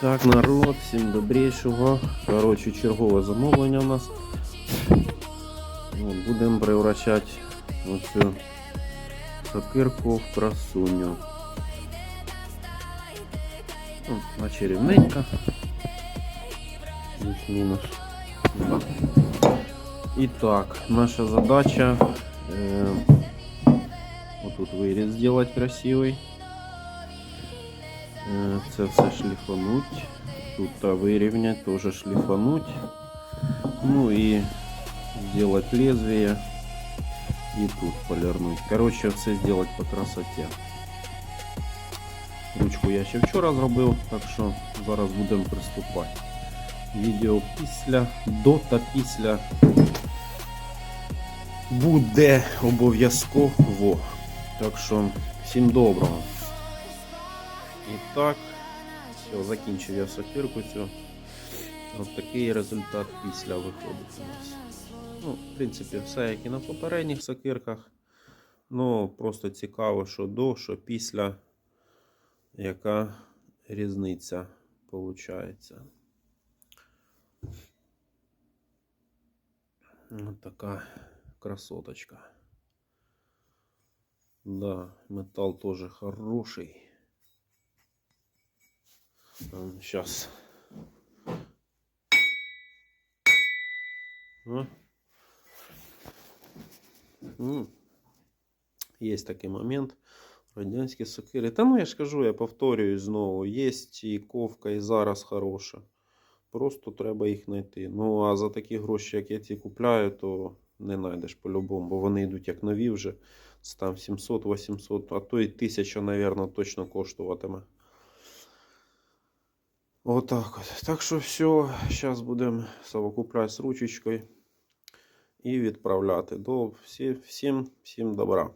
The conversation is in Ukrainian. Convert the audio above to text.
Так, народ, всім добрейшого. Коротше, чергове замовлення у нас. От, будемо превращати оцю сокирку в красуню. Ну, на чарівненька. Плюс-мінус. І так, наша задача э, вот тут виріз зробити красивий. Е, Це все шліфануть. Тут та вирівнять, теж шліфануть. Ну і сделать лезвие. І тут полірнуть. Короче, все зробити по красоті. Ручку я ще вчора зробив, так що зараз будемо приступати. Відео після, до та після буде обов'язково. Так що всім доброго. І так, все, закінчив я сокирку цю. Ось такий результат після виходить у нас. Ну, в принципі, все як і на попередніх сокирках. Ну, просто цікаво, що до, що після, яка різниця виходить. Ось така красоточка. Да, металл тоже хороший. Сейчас. Є такий момент. Радянські сокири. Та ну я ж кажу, я повторюю знову. Є і ковка, і зараз хороша. Просто треба їх знайти. Ну, а за такі гроші, як я ці купляю, то не знайдеш по-любому, бо вони йдуть як нові вже. Там 700-800, а то і 1000, мабуть, точно коштуватиме. Отак от. Так що все, зараз будемо совокупляти з ручечкою і відправляти. До всі, всім, всім добра.